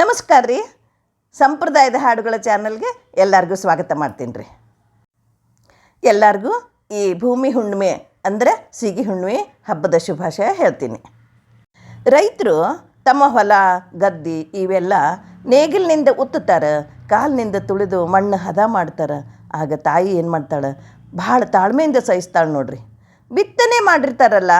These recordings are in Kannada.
ನಮಸ್ಕಾರ ರೀ. ಸಂಪ್ರದಾಯದ ಹಾಡುಗಳ ಚಾನಲ್ಗೆ ಎಲ್ಲರಿಗೂ ಸ್ವಾಗತ ಮಾಡ್ತೀನಿ ರೀ. ಎಲ್ಲರಿಗೂ ಈ ಭೂಮಿ ಹುಣ್ಣಿಮೆ ಅಂದರೆ ಸಿಗಿ ಹುಣ್ಣಿಮೆ ಹಬ್ಬದ ಶುಭಾಶಯ ಹೇಳ್ತೀನಿ. ರೈತರು ತಮ್ಮ ಹೊಲ, ಗದ್ದೆ ಇವೆಲ್ಲ ನೇಗಿಲಿನಿಂದ ಉತ್ತುತ್ತಾರೆ, ಕಾಲಿನಿಂದ ತುಳಿದು ಮಣ್ಣು ಹದ ಮಾಡ್ತಾರೆ. ಆಗ ತಾಯಿ ಏನು ಮಾಡ್ತಾಳೆ? ಭಾಳ ತಾಳ್ಮೆಯಿಂದ ಸಹಿಸ್ತಾಳೆ ನೋಡ್ರಿ. ಬಿತ್ತನೆ ಮಾಡಿರ್ತಾರಲ್ಲ,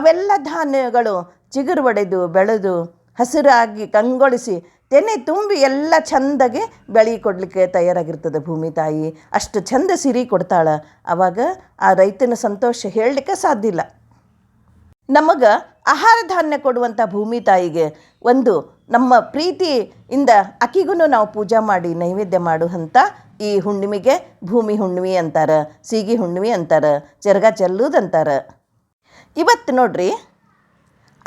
ಅವೆಲ್ಲ ಧಾನ್ಯಗಳು ಚಿಗುರು ಒಡೆದು ಬೆಳೆದು ಹಸಿರಾಗಿ ಕಂಗೊಳಿಸಿ ತೆನೆ ತುಂಬಿ ಎಲ್ಲ ಚಂದಗೆ ಬೆಳೆ ಕೊಡಲಿಕ್ಕೆ ತಯಾರಾಗಿರ್ತದೆ ಭೂಮಿ ತಾಯಿ. ಅಷ್ಟು ಚಂದ ಸಿರಿ ಕೊಡ್ತಾಳೆ. ಆವಾಗ ಆ ರೈತನ ಸಂತೋಷ ಹೇಳಲಿಕ್ಕೆ ಸಾಧ್ಯ ಇಲ್ಲ. ನಮಗೆ ಆಹಾರ ಧಾನ್ಯ ಕೊಡುವಂಥ ಭೂಮಿ ತಾಯಿಗೆ ಒಂದು ನಮ್ಮ ಪ್ರೀತಿಯಿಂದ ಅಕ್ಕಿಗೂ ನಾವು ಪೂಜೆ ಮಾಡಿ ನೈವೇದ್ಯ ಮಾಡುವಂಥ ಈ ಹುಣ್ಣಿಮೆಗೆ ಭೂಮಿ ಹುಣ್ಣಿಮೆ ಅಂತಾರೆ, ಸೀಗಿ ಹುಣ್ಣಿಮೆ ಅಂತಾರೆ, ಜರ್ಗ ಚೆಲ್ಲುದಂತಾರೆ ಇವತ್ತು ನೋಡ್ರಿ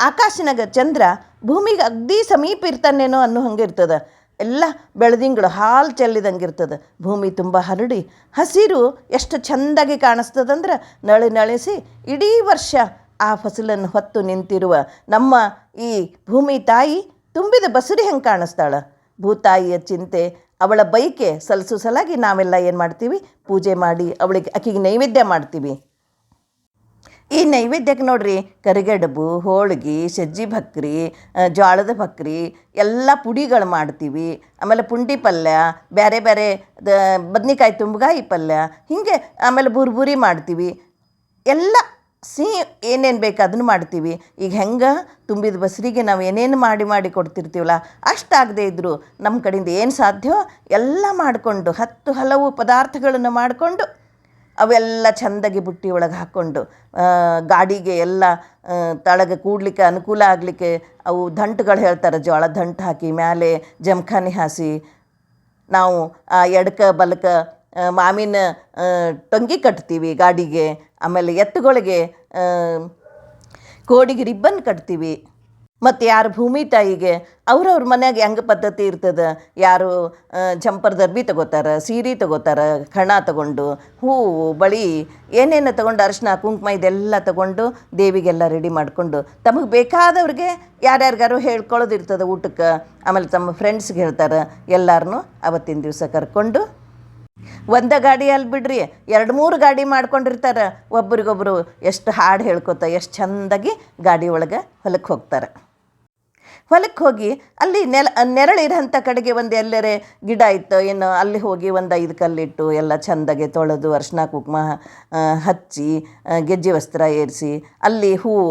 ಆಕಾಶನಾಗ ಚಂದ್ರ ಭೂಮಿಗೆ ಅಗ್ದಿ ಸಮೀಪ ಇರ್ತಾನೇನೋ ಅನ್ನೋ ಹಂಗೆ ಇರ್ತದೆ ಎಲ್ಲ ಬೆಳೆದಿಂಗಳು ಹಾಲು ಚೆಲ್ಲಿದಂಗೆ ಇರ್ತದೆ ಭೂಮಿ ತುಂಬ ಹರಡಿ, ಹಸಿರು ಎಷ್ಟು ಚಂದಾಗಿ ಕಾಣಿಸ್ತದಂದ್ರೆ ನಳಿ ನಳಿಸಿ ಇಡೀ ವರ್ಷ ಆ ಫಸಲನ್ನು ಹೊತ್ತು ನಿಂತಿರುವ ನಮ್ಮ ಈ ಭೂಮಿ ತಾಯಿ ತುಂಬಿದ ಬಸುರಿ ಹೆಂಗೆ ಕಾಣಿಸ್ತಾಳೆ. ಭೂತಾಯಿಯ ಚಿಂತೆ, ಅವಳ ಬೈಕೆ ಸಲಸು ಸಲಾಗಿ ನಾವೆಲ್ಲ ಏನು ಮಾಡ್ತೀವಿ? ಪೂಜೆ ಮಾಡಿ ಅವಳಿಗೆ ಆಕಿಗೆ ನೈವೇದ್ಯ ಮಾಡ್ತೀವಿ. ಈ ನೈವೇದ್ಯಕ್ಕೆ ನೋಡ್ರಿ, ಕರಿಗಡುಬು, ಹೋಳಿಗೆ, ಸಜ್ಜಿ ಭಕ್ರಿ ಜೋಳದ ಭಕ್ರಿ, ಎಲ್ಲ ಪುಡಿಗಳು ಮಾಡ್ತೀವಿ. ಆಮೇಲೆ ಪುಂಡಿ ಪಲ್ಯ ಬೇರೆ ಬೇರೆ ದ, ಬದ್ನಿಕಾಯಿ ತುಂಬಗಾಯಿ ಪಲ್ಯ, ಹೀಗೆ ಆಮೇಲೆ ಬುರ್ಬುರಿ ಮಾಡ್ತೀವಿ. ಎಲ್ಲ ಸಿಹಿ ಏನೇನು ಬೇಕು ಅದನ್ನು ಮಾಡ್ತೀವಿ. ಈಗ ಹೆಂಗೆ? ತುಂಬಿದ ಬಸ್ರಿಗೆ ನಾವು ಏನೇನು ಮಾಡಿ ಮಾಡಿ ಕೊಡ್ತಿರ್ತೀವಲ್ಲ ಅಷ್ಟಾಗದೇ ಇದ್ದರೂ ನಮ್ಮ ಕಡೆಯಿಂದ ಏನು ಸಾಧ್ಯವೋ ಎಲ್ಲ ಮಾಡಿಕೊಂಡು ಹತ್ತು ಹಲವು ಪದಾರ್ಥಗಳನ್ನು ಮಾಡಿಕೊಂಡು ಅವೆಲ್ಲ ಚೆಂದಾಗಿ ಬುಟ್ಟಿ ಒಳಗೆ ಹಾಕ್ಕೊಂಡು ಗಾಡಿಗೆ ಎಲ್ಲ ತಳಗೆ ಕೂಡ್ಲಿಕ್ಕೆ ಅನುಕೂಲ ಆಗಲಿಕ್ಕೆ ಅವು ದಂಟುಗಳು ಹೇಳ್ತಾರೆ, ಜೋಳ ದಂಟು ಹಾಕಿ ಮ್ಯಾಲೆ ಜಮಖಾನಿ ಹಾಸಿ, ನಾವು ಆ ಎಡಕ ಬಲಕ ಮಾವಿನ ಟೊಂಗಿ ಕಟ್ತೀವಿ ಗಾಡಿಗೆ, ಆಮೇಲೆ ಎತ್ತುಗಳಿಗೆ ಕೋಡಿಗೆ ರಿಬ್ಬನ್ ಕಟ್ತೀವಿ. ಮತ್ತು ಯಾರು ಭೂಮಿ ತಾಯಿಗೆ, ಅವ್ರವ್ರ ಮನ್ಯಾಗ ಹೆಂಗೆ ಪದ್ಧತಿ ಇರ್ತದೆ? ಯಾರು ಜಂಪರ್ ದರ್ಬಿ ತಗೋತಾರೆ, ಸೀರೆ ತಗೋತಾರೆ ಕಣ ತಗೊಂಡು, ಹೂವು, ಬಳಿ, ಏನೇನು ತಗೊಂಡು ಅರಿಶಿನ ಕುಂಕುಮ ಇದೆಲ್ಲ ತಗೊಂಡು ದೇವಿಗೆಲ್ಲ ರೆಡಿ ಮಾಡಿಕೊಂಡು, ತಮಗೆ ಬೇಕಾದವ್ರಿಗೆ ಯಾರ್ಯಾರಿಗಾರು ಹೇಳ್ಕೊಳ್ಳೋದಿರ್ತದೆ ಊಟಕ್ಕೆ. ಆಮೇಲೆ ತಮ್ಮ ಫ್ರೆಂಡ್ಸ್ಗೆ ಹೇಳ್ತಾರೆ ಎಲ್ಲರನ್ನೂ ಅವತ್ತಿನ ದಿವಸ ಕರ್ಕೊಂಡು. ಒಂದ ಗಾಡಿ ಅಲ್ಲಿ ಬಿಡ್ರಿ, ಎರಡು ಮೂರು ಗಾಡಿ ಮಾಡ್ಕೊಂಡಿರ್ತಾರೆ, ಒಬ್ರಿಗೊಬ್ರು ಎಷ್ಟು ಹಾಡು ಹೇಳ್ಕೊತ, ಎಷ್ಟು ಚಂದಾಗಿ ಗಾಡಿ ಒಳಗೆ ಹೊಲಕ್ಕೆ ಹೋಗ್ತಾರೆ. ಹೊಲಕ್ಕೆ ಹೋಗಿ ಅಲ್ಲಿ ನೆಲ ನೆರಳಿರೋಂಥ ಕಡೆಗೆ ಒಂದು ಎಲ್ಲರೆ ಗಿಡ ಇತ್ತು. ಏನು ಅಲ್ಲಿ ಹೋಗಿ ಒಂದು ಐದು ಕಲ್ಲಿಟ್ಟು ಎಲ್ಲ ಚಂದಗೆ ತೊಳೆದು ಅರ್ಶಿನ ಕುಂಕುಮ ಹಚ್ಚಿ ಗೆಜ್ಜೆ ವಸ್ತ್ರ ಏರಿಸಿ ಅಲ್ಲಿ ಹೂವು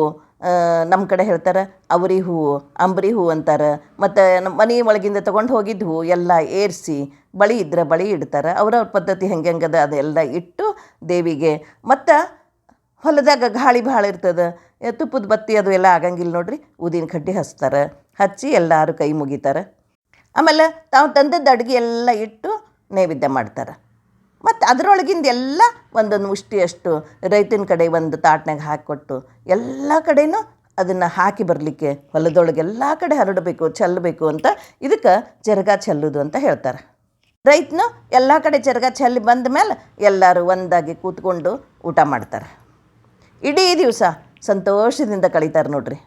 ನಮ್ಮ ಕಡೆ ಹೇಳ್ತಾರೆ ಅವರಿ ಹೂವು ಅಂಬರಿ ಹೂವು ಅಂತಾರೆ. ಮತ್ತು ನಮ್ಮ ಮನೆ ಒಳಗಿಂದ ತೊಗೊಂಡು ಹೋಗಿದ್ದು ಹೂವು ಎಲ್ಲ ಏರಿಸಿ ಬಳಿ ಇದ್ರೆ ಬಳಿ ಇಡ್ತಾರೆ. ಅವ್ರವ್ರ ಪದ್ಧತಿ ಹೆಂಗೆ ಹೆಂಗದ ಅದೆಲ್ಲ ಇಟ್ಟು ದೇವಿಗೆ. ಮತ್ತು ಹೊಲದಾಗ ಗಾಳಿ ಭಾಳ ಇರ್ತದೆ. ತುಪ್ಪದ ಬತ್ತಿ ಅದು ಎಲ್ಲ ಆಗಂಗಿಲ್ಲ ನೋಡ್ರಿ. ಊದಿನ ಕಡ್ಡಿ ಹಚ್ತಾರೆ. ಹಚ್ಚಿ ಎಲ್ಲರೂ ಕೈ ಮುಗಿತಾರೆ. ಆಮೇಲೆ ತಾವು ತಂದದ್ದು ಅಡುಗೆ ಎಲ್ಲ ಇಟ್ಟು ನೈವೇದ್ಯ ಮಾಡ್ತಾರೆ. ಮತ್ತು ಅದರೊಳಗಿಂದ ಎಲ್ಲ ಒಂದೊಂದು ಮುಷ್ಟಿಯಷ್ಟು ರೈತನ ಕಡೆ ಒಂದು ತಾಟ್ನಾಗ ಹಾಕಿಕೊಟ್ಟು ಎಲ್ಲ ಕಡೆನೂ ಅದನ್ನು ಹಾಕಿ ಬರಲಿಕ್ಕೆ ಹೊಲದೊಳಗೆ ಎಲ್ಲ ಕಡೆ ಹರಡಬೇಕು ಚೆಲ್ಲಬೇಕು ಅಂತ ಇದಕ್ಕೆ ಜರಗ ಚೆಲ್ಲುದು ಅಂತ ಹೇಳ್ತಾರೆ. ರೈತನು ಎಲ್ಲ ಕಡೆ ಜರಗ ಚೆಲ್ಲಿ ಬಂದ ಮೇಲೆ ಎಲ್ಲರೂ ಒಂದಾಗಿ ಕೂತ್ಕೊಂಡು ಊಟ ಮಾಡ್ತಾರೆ. ಇಡೀ ದಿವಸ ಸಂತೋಷದಿಂದ ಕಳೀತಾರೆ ನೋಡ್ರಿ.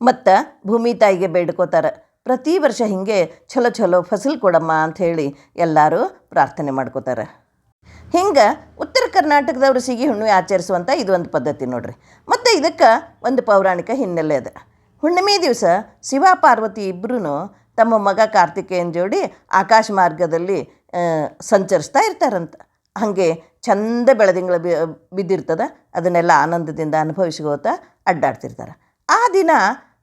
ಮತ್ತು ಭೂಮಿ ತಾಯಿಗೆ ಬೇಡ್ಕೋತಾರೆ, ಪ್ರತಿ ವರ್ಷ ಹೀಗೆ ಛಲೋ ಚಲೋ ಫಸಲು ಕೊಡಮ್ಮ ಅಂಥೇಳಿ ಎಲ್ಲರೂ ಪ್ರಾರ್ಥನೆ ಮಾಡ್ಕೋತಾರೆ. ಹಿಂಗೆ ಉತ್ತರ ಕರ್ನಾಟಕದವರು ಸಿಗಿ ಹುಣ್ಣಿಮೆ ಆಚರಿಸುವಂಥ ಇದು ಒಂದು ಪದ್ಧತಿ ನೋಡ್ರಿ. ಮತ್ತು ಇದಕ್ಕೆ ಒಂದು ಪೌರಾಣಿಕ ಹಿನ್ನೆಲೆ ಅದ. ಹುಣ್ಣಿಮೆ ದಿವಸ ಶಿವ ಪಾರ್ವತಿ ಇಬ್ಬರೂ ತಮ್ಮ ಮಗ ಕಾರ್ತಿಕೇಯನ ಜೋಡಿ ಆಕಾಶ ಮಾರ್ಗದಲ್ಲಿ ಸಂಚರಿಸ್ತಾ ಇರ್ತಾರಂತ. ಹಾಗೆ ಚಂದ ಬೆಳದಿಂಗಳ ಬಿ, ಬಿದ್ದಿರ್ತದೆ. ಅದನ್ನೆಲ್ಲ ಆನಂದದಿಂದ ಅನುಭವಿಸ್ಕೋತ ಅಡ್ಡಾಡ್ತಿರ್ತಾರೆ. ಆ ದಿನ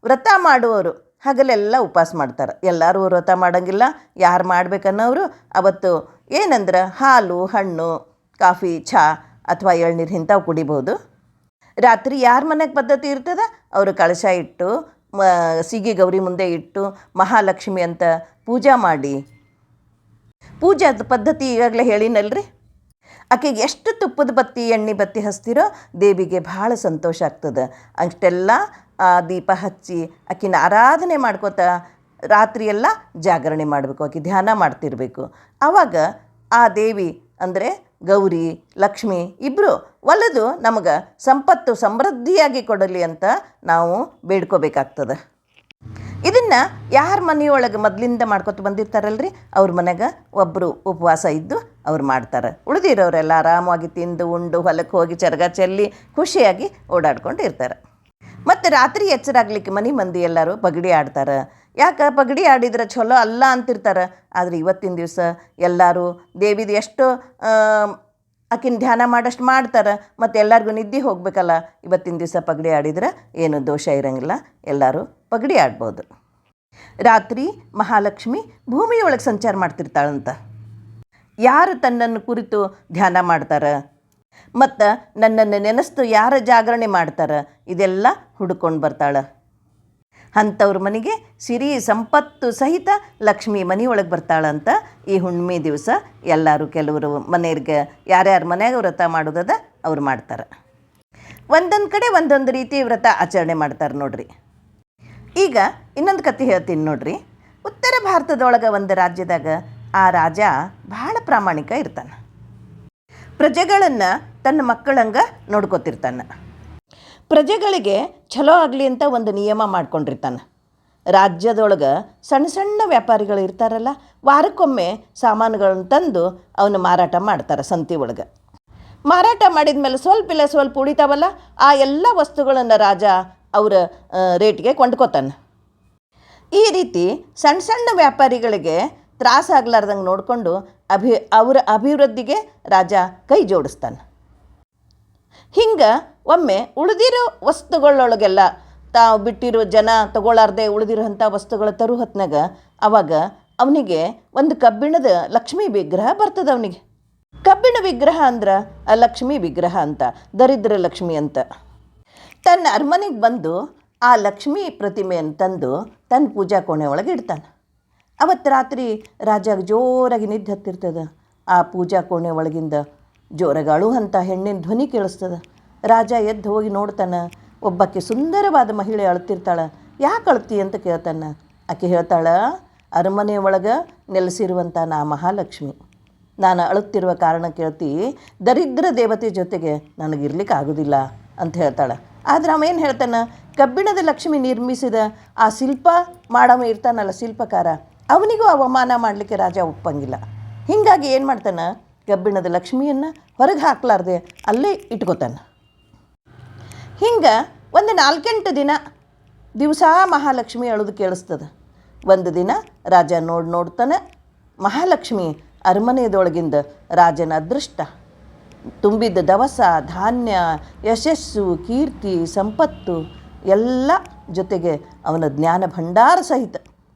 ವ್ರತ ಮಾಡುವವರು ಹಗಲೆಲ್ಲ ಉಪವಾಸ ಮಾಡ್ತಾರೆ. ಎಲ್ಲರೂ ವ್ರತ ಮಾಡೋಂಗಿಲ್ಲ. ಯಾರು ಮಾಡ್ಬೇಕನ್ನೋರು ಅವತ್ತು ಏನಂದ್ರೆ ಹಾಲು, ಹಣ್ಣು, ಕಾಫಿ ಚಹಾ ಅಥವಾ ಎಳ್ನೀರು ಇಂಥವು ಕುಡಿಬೋದು. ರಾತ್ರಿ ಯಾರ ಮನೆಗೆ ಪದ್ಧತಿ ಇರ್ತದೆ? ಅವರು ಕಳಶ ಇಟ್ಟು, ಮ, ಸಿಗಿ ಗೌರಿ ಮುಂದೆ ಇಟ್ಟು, ಮಹಾಲಕ್ಷ್ಮಿ ಅಂತ ಪೂಜಾ ಮಾಡಿ. ಪೂಜಾದ ಪದ್ಧತಿ ಈಗಾಗಲೇ ಹೇಳಿನಲ್ರಿ? ಆಕೆಗೆ ಎಷ್ಟು ತುಪ್ಪದ ಬತ್ತಿ, ಎಣ್ಣೆ ಬತ್ತಿ ಹಚ್ತಿರೋ ದೇವಿಗೆ ಭಾಳ ಸಂತೋಷ ಆಗ್ತದೆ. ಅಷ್ಟೆಲ್ಲ ದೀಪ ಹಚ್ಚಿ ಆಕಿನ ಆರಾಧನೆ ಮಾಡ್ಕೋತ ರಾತ್ರಿಯೆಲ್ಲ ಜಾಗರಣೆ ಮಾಡಬೇಕು, ಆಕೆ ಧ್ಯಾನ ಮಾಡ್ತಿರಬೇಕು. ಆವಾಗ ಆ ದೇವಿ ಅಂದರೆ ಗೌರಿ, ಲಕ್ಷ್ಮಿ ಇಬ್ಬರು ಒಲದು ನಮಗೆ ಸಂಪತ್ತು ಸಮೃದ್ಧಿಯಾಗಿ ಕೊಡಲಿ ಅಂತ ನಾವು ಬೇಡ್ಕೋಬೇಕಾಗ್ತದೆ. ಇದನ್ನು ಯಾರ ಮನೆಯೊಳಗೆ ಮೊದಲಿಂದ ಮಾಡ್ಕೊತ ಬಂದಿರ್ತಾರಲ್ರಿ? ಅವ್ರ ಮನೆಗೆ ಒಬ್ಬರು ಉಪವಾಸ ಇದ್ದು ಅವ್ರು ಮಾಡ್ತಾರೆ. ಉಳಿದಿರೋರೆಲ್ಲ ಆರಾಮಾಗಿ ತಿಂದು ಉಂಡು ಹೊಲಕ್ಕೆ ಹೋಗಿ ಚರಗ ಚೆಲ್ಲಿ ಖುಷಿಯಾಗಿ ಓಡಾಡ್ಕೊಂಡು ಇರ್ತಾರೆ. ಮತ್ತು ರಾತ್ರಿ ಎಚ್ಚರಾಗ್ಲಿಕ್ಕೆ ಮನೆ ಮಂದಿ ಎಲ್ಲರೂ ಪಗಡಿ ಆಡ್ತಾರೆ. ಯಾಕೆ ಪಗಡಿ ಆಡಿದ್ರೆ ಚಲೋ ಅಲ್ಲ ಅಂತಿರ್ತಾರೆ. ಆದರೆ ಇವತ್ತಿನ ದಿವಸ ಎಲ್ಲರೂ ದೇವಿದು ಎಷ್ಟು ಆಕಿನ ಧ್ಯಾನ ಮಾಡಷ್ಟು ಮಾಡ್ತಾರೆ. ಮತ್ತು ಎಲ್ಲರಿಗೂ ನಿದ್ದೆ ಹೋಗಬೇಕಲ್ಲ. ಇವತ್ತಿನ ದಿವಸ ಪಗಡಿ ಆಡಿದ್ರೆ ಏನು ದೋಷ ಇರೋಂಗಿಲ್ಲ. ಎಲ್ಲರೂ ಪಗಡಿ ಆಡ್ಬೋದು. ರಾತ್ರಿ ಮಹಾಲಕ್ಷ್ಮಿ ಭೂಮಿಯೊಳಗೆ ಸಂಚಾರ ಮಾಡ್ತಿರ್ತಾಳಂತ. ಯಾರು ತನ್ನನ್ನು ಕುರಿತು ಧ್ಯಾನ ಮಾಡ್ತಾರೆ? ಮತ್ತು ನನ್ನನ್ನು ನೆನೆಸ್ತು ಯಾರ ಜಾಗರಣೆ ಮಾಡ್ತಾರೆ? ಇದೆಲ್ಲ ಹುಡ್ಕೊಂಡು ಬರ್ತಾಳೆ. ಅಂಥವ್ರ ಮನೆಗೆ ಸಿರಿ ಸಂಪತ್ತು ಸಹಿತ ಲಕ್ಷ್ಮಿ ಮನೆಯೊಳಗೆ ಬರ್ತಾಳಂತ ಈ ಹುಣ್ಣಿಮೆ ದಿವಸ ಎಲ್ಲರೂ ಕೆಲವರು ಮನೆಯವ್ರಿಗೆ ಯಾರ್ಯಾರ ಮನೆಯಾಗ ವ್ರತ ಮಾಡೋದದ ಅವ್ರು ಮಾಡ್ತಾರೆ. ಒಂದೊಂದು ಕಡೆ ಒಂದೊಂದು ರೀತಿ ವ್ರತ ಆಚರಣೆ ಮಾಡ್ತಾರೆ ನೋಡ್ರಿ. ಈಗ ಇನ್ನೊಂದು ಕತೆ ಹೇಳ್ತೀನಿ ನೋಡ್ರಿ. ಉತ್ತರ ಭಾರತದೊಳಗೆ ಒಂದು ರಾಜ್ಯದಾಗ ಆ ರಾಜ ಭಾಳ ಪ್ರಾಮಾಣಿಕ ಇರ್ತಾನೆ. ಪ್ರಜೆಗಳನ್ನು ತನ್ನ ಮಕ್ಕಳಂಗ ನೋಡ್ಕೊತಿರ್ತಾನೆ. ಪ್ರಜೆಗಳಿಗೆ ಛಲೋ ಆಗಲಿ ಅಂತ ಒಂದು ನಿಯಮ ಮಾಡ್ಕೊಂಡಿರ್ತಾನೆ. ರಾಜ್ಯದೊಳಗೆ ಸಣ್ಣ ಸಣ್ಣ ವ್ಯಾಪಾರಿಗಳು ಇರ್ತಾರಲ್ಲ, ವಾರಕ್ಕೊಮ್ಮೆ ಸಾಮಾನುಗಳನ್ನು ತಂದು ಅವನು ಮಾರಾಟ ಮಾಡ್ತಾರೆ ಸಂತಿ ಒಳಗೆ. ಮಾರಾಟ ಮಾಡಿದ ಮೇಲೆ ಸ್ವಲ್ಪ ಇಲ್ಲ ಸ್ವಲ್ಪ ಉಳಿತಾವಲ್ಲ, ಆ ಎಲ್ಲ ವಸ್ತುಗಳನ್ನು ರಾಜ ಅವರ ರೇಟ್ಗೆ ಕೊಂಡ್ಕೋತಾನೆ. ಈ ರೀತಿ ಸಣ್ಣ ಸಣ್ಣ ವ್ಯಾಪಾರಿಗಳಿಗೆ ತ್ರಾಸಾಗ್ಲಾರ್ದಂಗೆ ನೋಡಿಕೊಂಡು ಅಭಿ, ಅವರ ಅಭಿವೃದ್ಧಿಗೆ ರಾಜ ಕೈ ಜೋಡಿಸ್ತಾನೆ. ಹಿಂಗೆ ಒಮ್ಮೆ ಉಳಿದಿರೋ ವಸ್ತುಗಳೊಳಗೆಲ್ಲ ತಾವು ಬಿಟ್ಟಿರೋ ಜನ ತಗೊಳ್ಳಾರ್ದೆ ಉಳಿದಿರೋಂಥ ವಸ್ತುಗಳ ತರು ಹೊತ್ನಾಗ ಅವಾಗ ಅವನಿಗೆ ಒಂದು ಕಬ್ಬಿಣದ ಲಕ್ಷ್ಮೀ ವಿಗ್ರಹ ಬರ್ತದೆ ಅವನಿಗೆ. ಕಬ್ಬಿಣ ವಿಗ್ರಹ ಅಂದ್ರೆ ಆ ಲಕ್ಷ್ಮೀ ವಿಗ್ರಹ ಅಂತ, ದರಿದ್ರ ಲಕ್ಷ್ಮಿ ಅಂತ. ತನ್ನ ಅರಮನೆಗೆ ಬಂದು ಆ ಲಕ್ಷ್ಮೀ ಪ್ರತಿಮೆಯನ್ನು ತಂದು ತನ್ನ ಪೂಜಾ ಕೋಣೆ ಒಳಗೆ ಇಡ್ತಾನೆ. ಅವತ್ತು ರಾತ್ರಿ ರಾಜಾಗ ಜೋರಾಗಿ ನಿದ್ದೆ ಹತ್ತಿರ್ತದೆ. ಆ ಪೂಜಾ ಕೋಣೆ ಒಳಗಿಂದ ಜೋರಾಗಿ ಅಂತ ಹೆಣ್ಣಿನ ಧ್ವನಿ ಕೇಳಿಸ್ತದೆ. ರಾಜ ಎದ್ದು ಹೋಗಿ ನೋಡ್ತಾನೆ, ಒಬ್ಬಾಕೆ ಸುಂದರವಾದ ಮಹಿಳೆ ಅಳ್ತಿರ್ತಾಳೆ, ಯಾಕೆ ಅಳ್ತಿ ಅಂತ ಕೇಳ್ತಾನೆ. ಆಕೆ ಹೇಳ್ತಾಳೆ, ಅರಮನೆ ಒಳಗೆ ನೆಲೆಸಿರುವಂಥ ನಾ ಮಹಾಲಕ್ಷ್ಮಿ. ನಾನು ಅಳುತ್ತಿರುವ ಕಾರಣ ಕೇಳ್ತಿ, ದರಿದ್ರ ದೇವತೆ ಜೊತೆಗೆ ನನಗಿರ್ಲಿಕ್ಕೆ ಆಗೋದಿಲ್ಲ ಅಂತ ಹೇಳ್ತಾಳೆ. ಆದ್ರೆ ಅವ ಏನು ಹೇಳ್ತಾನೆ, ಕಬ್ಬಿಣದ ಲಕ್ಷ್ಮಿ ನಿರ್ಮಿಸಿದ ಆ ಶಿಲ್ಪ ಮಾಡವ ಇರ್ತಾನಲ್ಲ ಶಿಲ್ಪಕಾರ ಅವನಿಗೂ ಅವಮಾನ ಮಾಡಲಿಕ್ಕೆ ರಾಜ ಒಪ್ಪಂಗಿಲ್ಲ. ಹೀಗಾಗಿ ಏನು ಮಾಡ್ತಾನೆ? ಕಬ್ಬಿಣದ ಲಕ್ಷ್ಮಿಯನ್ನು ಹೊರಗೆ ಹಾಕ್ಲಾರ್ದೆ ಅಲ್ಲೇ ಇಟ್ಕೋತಾನೆ. ಹಿಂಗೆ ಒಂದು ನಾಲ್ಕೆಂಟು ದಿನ ದಿವಸ ಮಹಾಲಕ್ಷ್ಮಿ ಅಳೋದು ಕೇಳಿಸ್ತದೆ. ಒಂದು ದಿನ ರಾಜ ನೋಡಿ ನೋಡ್ತಾನೆ ಮಹಾಲಕ್ಷ್ಮಿ ಅರಮನೆಯದೊಳಗಿಂದ ರಾಜನ ಅದೃಷ್ಟ. ತುಂಬಿದ್ದ ದವಸ, ಧಾನ್ಯ, ಯಶಸ್ಸು, ಕೀರ್ತಿ, ಸಂಪತ್ತು ಎಲ್ಲ ಜೊತೆಗೆ ಅವನ ಜ್ಞಾನ ಭಂಡಾರ ಸಹಿತ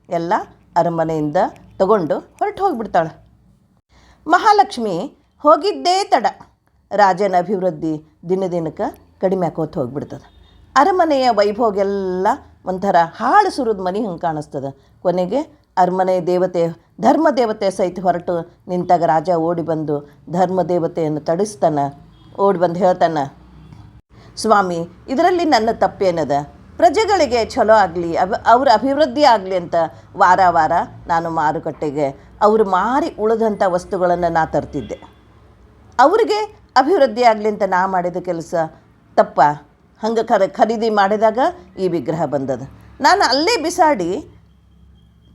ಎಲ್ಲ ಅರಮನೆಯಿಂದ ತಗೊಂಡು ಹೊರಟು ಹೋಗಿಬಿಡ್ತಾಳೆ. ಮಹಾಲಕ್ಷ್ಮಿ, ಹೋಗಿದ್ದೇ ತಡ. ರಾಜನ ಅಭಿವೃದ್ಧಿ ದಿನ ದಿನಕ್ಕೆ ಕಡಿಮೆ ಆಕೋತ ಹೋಗಿಬಿಡ್ತದೆ. ಅರಮನೆಯ ವೈಭೋಗ ಎಲ್ಲ ಒಂಥರ ಹಾಳು ಸುರಿದ ಮನೆ ಹಂಗೆ ಕಾಣಿಸ್ತದೆ. ಕೊನೆಗೆ ಅರಮನೆ ದೇವತೆ, ಧರ್ಮ ದೇವತೆ ಸಹಿತ ಹೊರಟು ನಿಂತಾಗ ರಾಜ ಓಡಿ ಬಂದು ಧರ್ಮ ದೇವತೆಯನ್ನು ತಡಿಸ್ತಾನೆ, ಓಡಿ ಬಂದು ಹೇಳ್ತಾನೆ, ಸ್ವಾಮಿ, ಇದರಲ್ಲಿ ನನ್ನ ತಪ್ಪೇನದ? ಪ್ರಜೆಗಳಿಗೆ ಚಲೋ ಆಗಲಿ, ಅಭ, ಅವ್ರ ಅಭಿವೃದ್ಧಿ ಆಗಲಿ ಅಂತ ವಾರ ವಾರ ನಾನು ಮಾರುಕಟ್ಟೆಗೆ ಅವರು ಮಾರಿ ಉಳಿದಂಥ ವಸ್ತುಗಳನ್ನು ನಾ ತರ್ತಿದ್ದೆ. ಅವರಿಗೆ ಅಭಿವೃದ್ಧಿ ಆಗಲಿ ಅಂತ ನಾ ಮಾಡಿದ ಕೆಲಸ ತಪ್ಪ. ಹಂಗೆ ಖರ, ಖರೀದಿ ಮಾಡಿದಾಗ ಈ ವಿಗ್ರಹ ಬಂದದ. ನಾನು ಅಲ್ಲೇ ಬಿಸಾಡಿ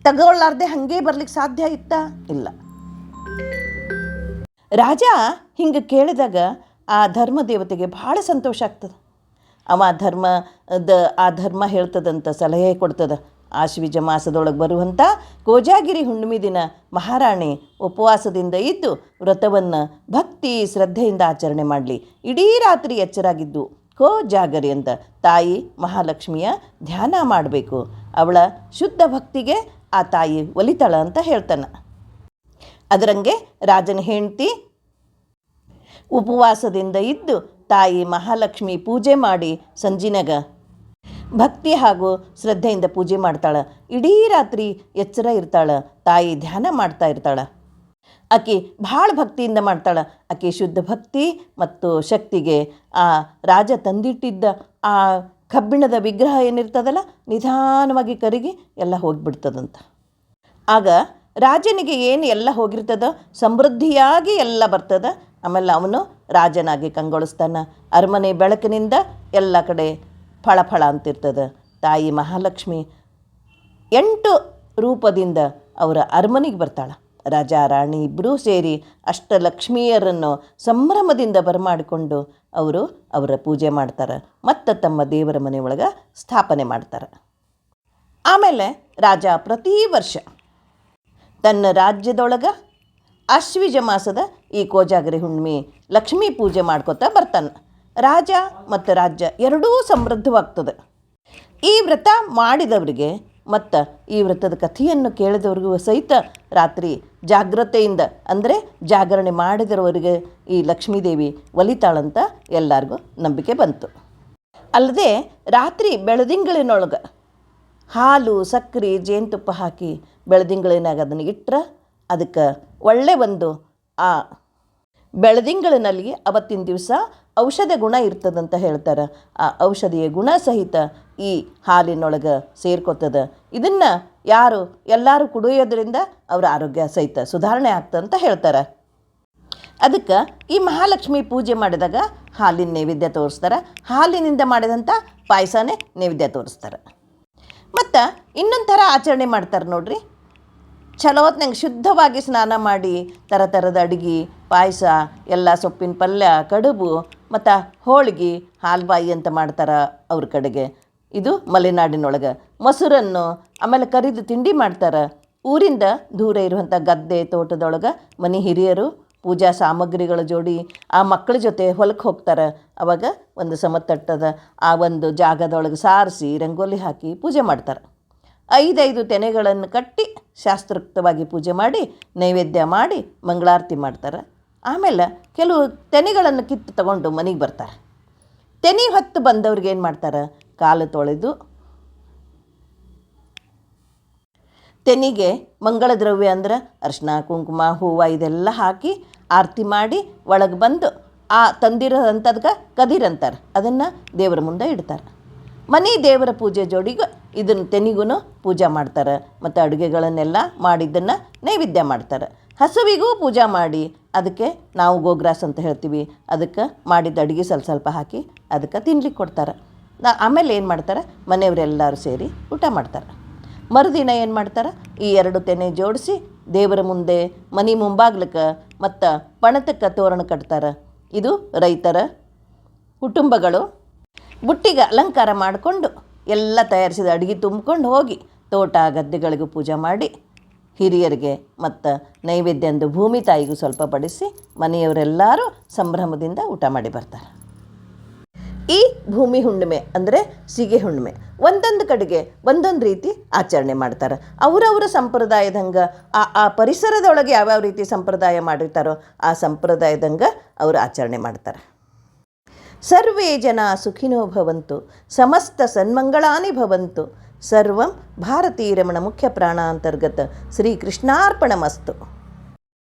ತಗೊಳ್ಳಾರ್ದೆ ಹಾಗೆ ಬರ್ಲಿಕ್ಕೆ ಸಾಧ್ಯ ಇತ್ತಾ? ಇಲ್ಲ. ರಾಜ ಹಿಂಗೆ ಕೇಳಿದಾಗ ಆ ಧರ್ಮ ದೇವತೆಗೆ ಭಾಳ ಸಂತೋಷ ಆಗ್ತದೆ. ಅವ ಧರ್ಮದ ಆ ಧರ್ಮ ಹೇಳ್ತದಂತ ಸಲಹೆ ಕೊಡ್ತದ. ಆಶ್ವಿಜ ಮಾಸದೊಳಗೆ ಬರುವಂಥ ಕೋಜಾಗಿರಿ ಹುಣ್ಣಿಮೆ ದಿನ ಮಹಾರಾಣಿ ಉಪವಾಸದಿಂದ ಇದ್ದು ವ್ರತವನ್ನು ಭಕ್ತಿ ಶ್ರದ್ಧೆಯಿಂದ ಆಚರಣೆ ಮಾಡಲಿ. ಇಡೀ ರಾತ್ರಿ ಎಚ್ಚರಾಗಿದ್ದು ಕೋಜಾಗರಿ ಅಂತ ತಾಯಿ ಮಹಾಲಕ್ಷ್ಮಿಯ ಧ್ಯಾನ ಮಾಡಬೇಕು. ಅವಳ ಶುದ್ಧ ಭಕ್ತಿಗೆ ಆ ತಾಯಿ ಒಲಿತಾಳ ಅಂತ ಹೇಳ್ತಾನೆ. ಅದರಂಗೆ ರಾಜನ ಹೆಂಡತಿ ಉಪವಾಸದಿಂದ ಇದ್ದು ತಾಯಿ ಮಹಾಲಕ್ಷ್ಮಿ ಪೂಜೆ ಮಾಡಿ ಸಂಜಿನಾಗ. ಭಕ್ತಿ ಹಾಗೂ ಶ್ರದ್ಧೆಯಿಂದ ಪೂಜೆ ಮಾಡ್ತಾಳೆ. ಇಡೀ ರಾತ್ರಿ ಎಚ್ಚರ ಇರ್ತಾಳೆ. ತಾಯಿ ಧ್ಯಾನ ಮಾಡ್ತಾ ಇರ್ತಾಳೆ. ಆಕೆ ಭಾಳ ಭಕ್ತಿಯಿಂದ ಮಾಡ್ತಾಳೆ. ಆಕೆ ಶುದ್ಧ ಭಕ್ತಿ ಮತ್ತು ಶಕ್ತಿಗೆ ಆ ರಾಜ ತಂದಿಟ್ಟಿದ್ದ ಆ ಕಬ್ಬಿಣದ ವಿಗ್ರಹ ಏನಿರ್ತದಲ್ಲ, ನಿಧಾನವಾಗಿ ಕರಗಿ ಎಲ್ಲ ಹೋಗಿಬಿಡ್ತದಂತ. ಆಗ ರಾಜನಿಗೆ ಏನು ಎಲ್ಲ ಹೋಗಿರ್ತದ? ಸಮೃದ್ಧಿಯಾಗಿ ಎಲ್ಲ ಬರ್ತದ? ಆಮೇಲೆ ಅವನು ರಾಜನಾಗಿ ಕಂಗೊಳಿಸ್ತಾನೆ. ಅರಮನೆ ಬೆಳಕಿನಿಂದ ಎಲ್ಲ ಕಡೆ ಫಳ ಫಳ ಅಂತಿರ್ತದೆ. ತಾಯಿ ಮಹಾಲಕ್ಷ್ಮಿ ಎಂಟು ರೂಪದಿಂದ ಅವರ ಅರಮನೆಗೆ ಬರ್ತಾಳೆ. ರಾಜ, ರಾಣಿ ಇಬ್ಬರೂ ಸೇರಿ ಅಷ್ಟಲಕ್ಷ್ಮಿಯರನ್ನು ಸಂಭ್ರಮದಿಂದ ಬರಮಾಡಿಕೊಂಡು ಅವರು ಅವರ ಪೂಜೆ ಮಾಡ್ತಾರೆ. ಮತ್ತು ತಮ್ಮ ದೇವರ ಮನೆಯೊಳಗೆ ಸ್ಥಾಪನೆ ಮಾಡ್ತಾರೆ. ಆಮೇಲೆ ರಾಜ ಪ್ರತಿ ವರ್ಷ ತನ್ನ ರಾಜ್ಯದೊಳಗೆ ಆಶ್ವಿಜ ಮಾಸದ ಈ ಕೋಜಾಗರಿ ಹುಣ್ಣಿಮೆ ಲಕ್ಷ್ಮೀ ಪೂಜೆ ಮಾಡ್ಕೊತಾ ಬರ್ತಾನೆ. ರಾಜ ಮತ್ತು ರಾಜ್ಯ ಎರಡೂ ಸಮೃದ್ಧವಾಗ್ತದೆ. ಈ ವ್ರತ ಮಾಡಿದವರಿಗೆ ಮತ್ತು ಈ ವ್ರತದ ಕಥೆಯನ್ನು ಕೇಳಿದವ್ರಿಗೂ ಸಹಿತ ರಾತ್ರಿ ಜಾಗ್ರತೆಯಿಂದ, ಅಂದರೆ ಜಾಗರಣೆ ಮಾಡಿದವರಿಗೆ ಈ ಲಕ್ಷ್ಮೀದೇವಿ ಒಲಿತಾಳಂತ ಎಲ್ಲರಿಗೂ ನಂಬಿಕೆ ಬಂತು. ಅಲ್ಲದೆ ರಾತ್ರಿ ಬೆಳದಿಂಗಳಿನೊಳಗೆ ಹಾಲು, ಸಕ್ಕರೆ, ಜೇನುತುಪ್ಪ ಹಾಕಿ ಬೆಳದಿಂಗಳಿನಾಗ ಅದನ್ನು ಇಟ್ಟರೆ ಅದಕ್ಕೆ ಒಳ್ಳೆ ಒಂದು, ಆ, ಬೆಳದಿಂಗಳಿನಲ್ಲಿ ಅವತ್ತಿನ ದಿವಸ ಔಷಧ ಗುಣ ಇರ್ತದಂತ ಹೇಳ್ತಾರೆ. ಆ ಔಷಧಿಯ ಗುಣ ಸಹಿತ ಈ ಹಾಲಿನೊಳಗೆ ಸೇರ್ಕೊತದ. ಇದನ್ನು ಯಾರು ಎಲ್ಲರೂ ಕುಡಿಯೋದ್ರಿಂದ ಅವರ ಆರೋಗ್ಯ ಸಹಿತ ಸುಧಾರಣೆ ಆಗ್ತದಂತ ಹೇಳ್ತಾರೆ. ಅದಕ್ಕೆ ಈ ಮಹಾಲಕ್ಷ್ಮಿ ಪೂಜೆ ಮಾಡಿದಾಗ ಹಾಲಿನ ನೈವೇದ್ಯ ತೋರಿಸ್ತಾರೆ. ಹಾಲಿನಿಂದ ಮಾಡಿದಂಥ ಪಾಯಸನೇ ನೈವೇದ್ಯ ತೋರಿಸ್ತಾರೆ. ಮತ್ತು ಇನ್ನೊಂದು ಥರ ಆಚರಣೆ ಮಾಡ್ತಾರೆ ನೋಡ್ರಿ. ಚಲೋ ಹೊತ್ನಂಗೆ ಶುದ್ಧವಾಗಿ ಸ್ನಾನ ಮಾಡಿ, ಥರ ಥರದ ಅಡುಗೆ, ಪಾಯಸ, ಎಲ್ಲ ಸೊಪ್ಪಿನ ಪಲ್ಯ, ಕಡುಬು, ಮತ್ತು ಹೋಳಿಗೆ, ಹಾಲ್ಬಾಯಿ ಅಂತ ಮಾಡ್ತಾರೆ ಅವ್ರ ಕಡೆಗೆ. ಇದು ಮಲೆನಾಡಿನೊಳಗೆ. ಮೊಸರನ್ನು ಆಮೇಲೆ ಕರಿದು ತಿಂಡಿ ಮಾಡ್ತಾರೆ. ಊರಿಂದ ದೂರ ಇರುವಂಥ ಗದ್ದೆ ತೋಟದೊಳಗೆ ಮನೆ ಹಿರಿಯರು ಪೂಜಾ ಸಾಮಗ್ರಿಗಳ ಜೋಡಿ ಆ ಮಕ್ಕಳ ಜೊತೆ ಹೊಲಕ್ಕೆ ಹೋಗ್ತಾರೆ. ಅವಾಗ ಒಂದು ಸಮತಟ್ಟದ ಆ ಒಂದು ಜಾಗದೊಳಗೆ ಸಾರಿಸಿ, ರಂಗೋಲಿ ಹಾಕಿ ಪೂಜೆ ಮಾಡ್ತಾರೆ. ಐದೈದು ತೆನೆಗಳನ್ನು ಕಟ್ಟಿ ಶಾಸ್ತ್ರೋಕ್ತವಾಗಿ ಪೂಜೆ ಮಾಡಿ, ನೈವೇದ್ಯ ಮಾಡಿ, ಮಂಗಳಾರತಿ ಮಾಡ್ತಾರೆ. ಆಮೇಲೆ ಕೆಲವು ತೆನೆಗಳನ್ನು ಕಿತ್ತು ತಗೊಂಡು ಮನೆಗೆ ಬರ್ತಾರೆ. ತೆನೆ ಹೊತ್ತು ಬಂದವ್ರಿಗೆ ಏನು ಮಾಡ್ತಾರೆ? ಕಾಲು ತೊಳೆದು ತೆನಿಗೆ ಮಂಗಳ ದ್ರವ್ಯ ಅಂದ್ರೆ ಅರಿಶಿನ ಕುಂಕುಮ, ಹೂವು ಇದೆಲ್ಲ ಹಾಕಿ ಆರತಿ ಮಾಡಿ ಒಳಗೆ ಬಂದು ಆ ತಂದಿರೋಂಥದ್ಗೆ ಕದಿರಂತಾರೆ. ಅದನ್ನು ದೇವರ ಮುಂದೆ ಇಡ್ತಾರೆ. ಮನೆ ದೇವರ ಪೂಜೆ ಜೋಡಿಗೂ ಇದನ್ನು ತೆನಿಗೂ ಪೂಜೆ ಮಾಡ್ತಾರೆ, ಮತ್ತು ಅಡುಗೆಗಳನ್ನೆಲ್ಲ ಮಾಡಿದ್ದನ್ನು ನೈವೇದ್ಯ ಮಾಡ್ತಾರೆ. ಹಸುವಿಗೂ ಪೂಜೆ ಮಾಡಿ, ಅದಕ್ಕೆ ನಾವು ಗೋಗ್ರಾಸ್ ಅಂತ ಹೇಳ್ತೀವಿ, ಅದಕ್ಕೆ ಮಾಡಿದ ಅಡುಗೆ ಸ್ವಲ್ಪ ಸ್ವಲ್ಪ ಹಾಕಿ ಅದಕ್ಕೆ ತಿನ್ಲಿಕ್ಕೆ ಕೊಡ್ತಾರೆ. ನಾ ಆಮೇಲೆ ಏನು ಮಾಡ್ತಾರೆ, ಮನೆಯವರೆಲ್ಲರೂ ಸೇರಿ ಊಟ ಮಾಡ್ತಾರೆ. ಮರುದಿನ ಏನು ಮಾಡ್ತಾರೆ, ಈ ಎರಡು ತೆನೆ ಜೋಡಿಸಿ ದೇವರ ಮುಂದೆ ಮನೆ ಮುಂಬಾಗ್ಲಕ್ಕೆ ಮತ್ತು ಪಣತಕ್ಕೆ ತೋರಣ ಕಟ್ತಾರೆ. ಇದು ರೈತರ ಕುಟುಂಬಗಳು ಬುಟ್ಟಿಗೆ ಅಲಂಕಾರ ಮಾಡಿಕೊಂಡು ಎಲ್ಲ ತಯಾರಿಸಿದ ಅಡುಗೆ ತುಂಬ್ಕೊಂಡು ಹೋಗಿ ತೋಟ ಗದ್ದೆಗಳಿಗೂ ಪೂಜೆ ಮಾಡಿ ಹಿರಿಯರಿಗೆ ಮತ್ತು ನೈವೇದ್ಯ ಅಂದು ಭೂಮಿ ತಾಯಿಗೂ ಸ್ವಲ್ಪ ಬಡಿಸಿ ಮನೆಯವರೆಲ್ಲರೂ ಸಂಭ್ರಮದಿಂದ ಊಟ ಮಾಡಿ ಬರ್ತಾರೆ. ಈ ಭೂಮಿ ಹುಣ್ಣಿಮೆ ಅಂದರೆ ಸಿಗೆ ಹುಣ್ಣಿಮೆ. ಒಂದೊಂದು ಕಡೆಗೆ ಒಂದೊಂದು ರೀತಿ ಆಚರಣೆ ಮಾಡ್ತಾರೆ. ಅವರವರ ಸಂಪ್ರದಾಯದಂಗೆ ಆ ಆ ಪರಿಸರದೊಳಗೆ ಯಾವ್ಯಾವ ರೀತಿ ಸಂಪ್ರದಾಯ ಮಾಡಿರ್ತಾರೋ ಆ ಸಂಪ್ರದಾಯದಂಗೆ ಅವರು ಆಚರಣೆ ಮಾಡ್ತಾರೆ. ಸರ್ವೇ ಜನ ಸುಖಿನೋ ಭವಂತು ಸಮಸ್ತ ಸನ್ಮಂಗಳಾನಿ ಭವಂತು. ಸರ್ವಂ ಭಾರತೀರಮಣ ಮುಖ್ಯ ಪ್ರಾಣಾಂತರ್ಗತ ಶ್ರೀಕೃಷ್ಣಾರ್ಪಣಮಸ್ತು.